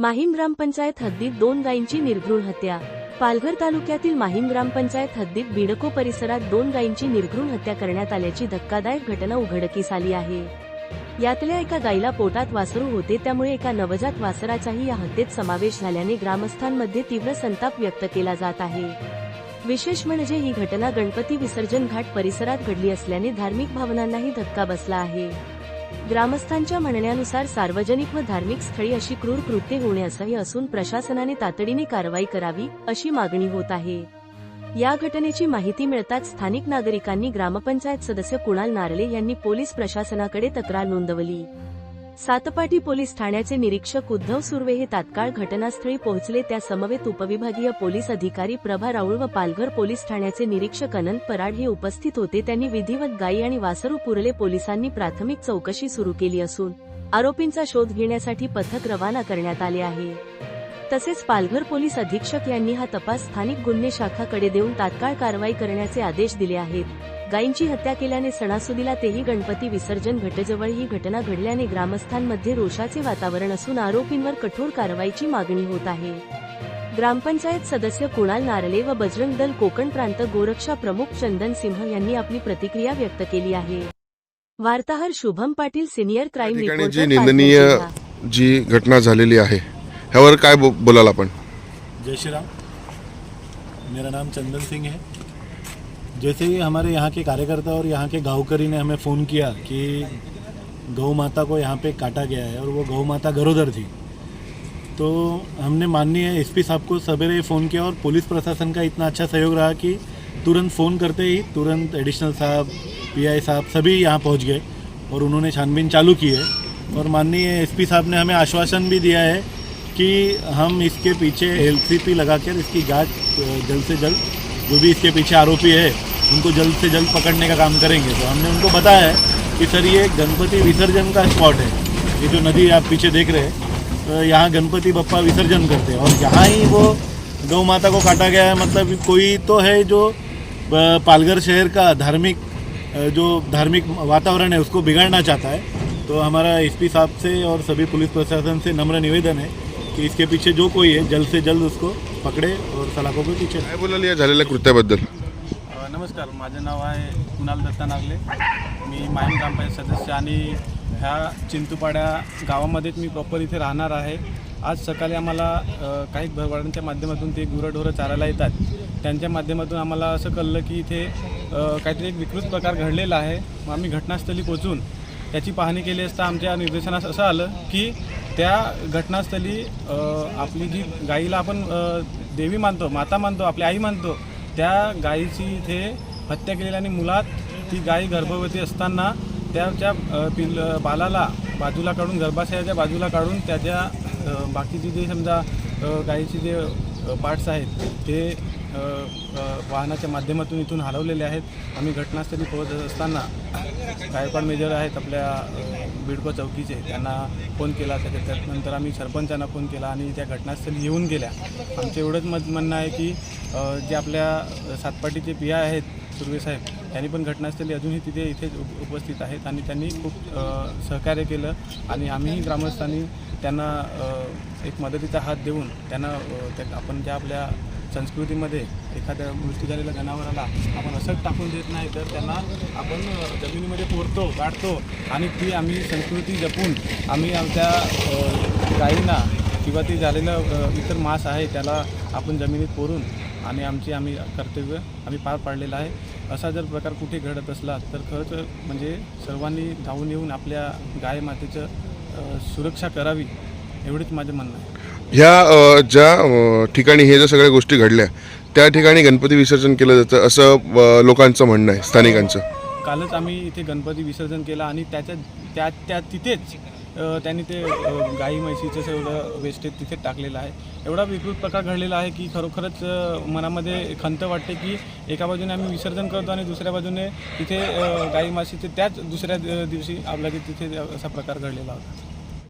माहीम ग्रामपंचायत हद्दीत दोन गायींची निर्घृण हत्या. पालघर तालुक्यातील माहीम ग्रामपंचायत हद्दीत बिडको परिसरात दोन गायींची निर्घृण हत्या करण्यात आल्याची धक्कादायक घटना उघडकीस आली आहे. यातल्या एका गायीला पोटात वासरू होते त्यामुळे एका नवजात वासराचाही या हत्येत समावेश झाल्याने ग्रामस्थांमध्ये तीव्र संताप व्यक्त केला जात आहे. विशेष म्हणजे ही घटना गणपती विसर्जन घाट परिसरात घडली असल्याने धार्मिक भावनांनाही धक्का बसला आहे. ग्रामस्थांच्या म्हणण्यानुसार सार्वजनिक व धार्मिक स्थळी अशी क्रूर कृत्ये होणे असून प्रशासनाने तातडीने कारवाई करावी अशी मागणी होत आहे. या घटनेची माहिती मिळताच स्थानिक नागरिकांनी ग्रामपंचायत सदस्य कुणाल नारले यांनी पोलीस प्रशासनाकडे तक्रार नोंदवली. सातपाटी पोलीस ठाण्याचे निरीक्षक उद्धव सुर्वे हे तात्काळ घटनास्थळी पोहोचले. त्या समवेत उपविभागीय पोलीस अधिकारी प्रभा राऊळ व पालघर पोलीस ठाण्याचे निरीक्षक अनंत पराड हे उपस्थित होते. त्यांनी विधिवत गायी आणि वासरू पुरले. पोलिसांनी प्राथमिक चौकशी सुरू केली असून आरोपींचा शोध घेण्यासाठी पथक रवाना करण्यात आले आहे. तसेच पालघर पोलीस अधीक्षक यांनी हा तपास स्थानिक गुन्हे शाखाकडे देऊन तात्काळ कारवाई करण्याचे आदेश दिले आहेत. गायींची हत्या केल्याने सणासुदीला तेही गणपती विसर्जन घटजवळ ही घटना घडल्याने ग्रामस्थांमध्ये रोषाचे वातावरण असून आरोपींवर कठोर कारवाईची मागणी होत आहे. ग्रामपंचायत सदस्य कुणाल नारळे व बजरंग दल कोकण प्रांत गोरक्षा प्रमुख चंदन सिंह यांनी आपली प्रतिक्रिया व्यक्त केली आहे. वार्ताहर शुभम पाटील सिनियर क्राईम जी निंदनीय. जी घटना झालेली आहे ह्यावर काय बोलाल आपण? जय श्री राम मेरा नाम चंदन सिंह है। जैसे ही हमारे यहाँ के कार्यकर्ता और यहाँ के गाँवकरी ने हमें फ़ोन किया कि गौ माता को यहाँ पे काटा गया है और वो गौ माता गरोदर थी तो हमने माननीय एसपी साहब को सवेरे फ़ोन किया और पुलिस प्रशासन का इतना अच्छा सहयोग रहा कि तुरंत फ़ोन करते ही तुरंत एडिशनल साहब, पीआई साहब सभी यहाँ पहुँच गए और उन्होंने छानबीन चालू की है। और माननीय एसपी साहब ने हमें आश्वासन भी दिया है कि हम इसके पीछे एलसीपी लगाकर इसकी जाँच जल्द से जल्द जो भी इसके पीछे आरोपी है उनको जल्द से जल्द पकड़ने का काम करेंगे। तो हमने उनको बताया है कि सर, ये गणपति विसर्जन का स्पॉट है। ये जो नदी आप पीछे देख रहे हैं तो यहाँ गणपति बप्पा विसर्जन करते हैं। और यहाँ ही वो गौ माता को काटा गया है। मतलब कोई तो है जो पालघर शहर का धार्मिक जो धार्मिक वातावरण है, उसको बिगाड़ना चाहता है। तो हमारा एसपी साहब से और सभी पुलिस प्रशासन से नम्र निवेदन है कि इसके पीछे जो कोई है, जल्द से जल्द उसको पकड़े और सलाखों के पीछे। काय बोलाल या झालेल्या कृत्याबद्दल. नमस्कार माझं नाव आहे कुणाल दत्ता नागले. मी माहीम ग्रामपंचायत सदस्य आणि ह्या चिंतूपाड्या गावामध्येच मी प्रॉपर इथे राहणार आहे. आज सकाळी आम्हाला काही भरवाड्यांच्या माध्यमातून ते गुरंढोरं चारायला येतात. त्यांच्या माध्यमातून आम्हाला असं कळलं की इथे काहीतरी एक विकृत प्रकार घडलेला आहे. मग आम्ही घटनास्थळी पोचून त्याची पाहणी केली असता आमच्या निर्देशनास असं आलं की त्या घटनास्थळी आपली जी गाईला आपण देवी मानतो माता मानतो आपली आई मानतो त्या गायीची इथे हत्या केलेली आणि मुलात ती गाय गर्भवती असताना त्याच्या पिल बालाला बाजूला काढून गर्भाशयाच्या बाजूला काढून त्याच्या बाकीचे जे समजा गायीचे जे पार्ट्स आहेत ते वाहनाच्या माध्यमातून इथून हलवलेले आहेत. आम्ही घटनास्थळी पोहोचत असताना गायकवाड मेजर आहेत आपल्या बिडको चौकीचे त्यांना फोन केला त्याच्या त्यानंतर आम्ही सरपंचांना फोन केला आणि त्या घटनास्थळी येऊन गेल्या. आमचं एवढंच मत म्हणणं आहे की जे आपल्या सातपाटीचे पी आय आहेत सुर्वेसाहेब त्यांनी पण घटनास्थळी अजूनही तिथे इथेच उपस्थित आहेत आणि त्यांनी खूप सहकार्य केलं आणि आम्हीही ग्रामस्थांनी त्यांना एक मदतीचा हात देऊन त्यांना त्या आपण ज्या आपल्या संस्कृतीमध्ये एखाद्या मृत्यू झालेल्या जनावराला आपण असंच टाकून देत नाही तर त्यांना आपण जमिनीमध्ये पोरतो काढतो आणि ती आम्ही संस्कृती जपून आम्ही आमच्या गाईंना गायींना किंवा ते झालेलं इतर मांस आहे त्याला आपण जमिनीत पोरून आणि आमची आम्ही कर्तव्य आम्ही पार पाडलेलं आहे. असा जर प्रकार कुठे घडत असला तर खरंच म्हणजे सर्वांनी धावून येऊन आपल्या गाय मातेचं सुरक्षा करावी एवढीच माझं म्हणणं आहे. ह्या ज्या ठिकाणी हे ज्या सगळ्या गोष्टी घडल्या त्या ठिकाणी गणपती विसर्जन केलं जातं असं लोकांचं म्हणणं आहे स्थानिकांचं. कालच आम्ही इथे गणपती विसर्जन केलं आणि त्याच्या त्या त्या तिथेच त्यांनी ते गाई म्हैशीचं सगळं वेस्टेज तिथे टाकलेलं आहे. एवढा विकृत प्रकार घडलेला आहे की खरोखरच मनामध्ये खंत वाटते की एका बाजूने आम्ही विसर्जन करतो आणि दुसऱ्या बाजूने तिथे गाई माशीचे त्याच दुसऱ्या दिवशी आपल्या तिथे असा प्रकार घडलेला होता.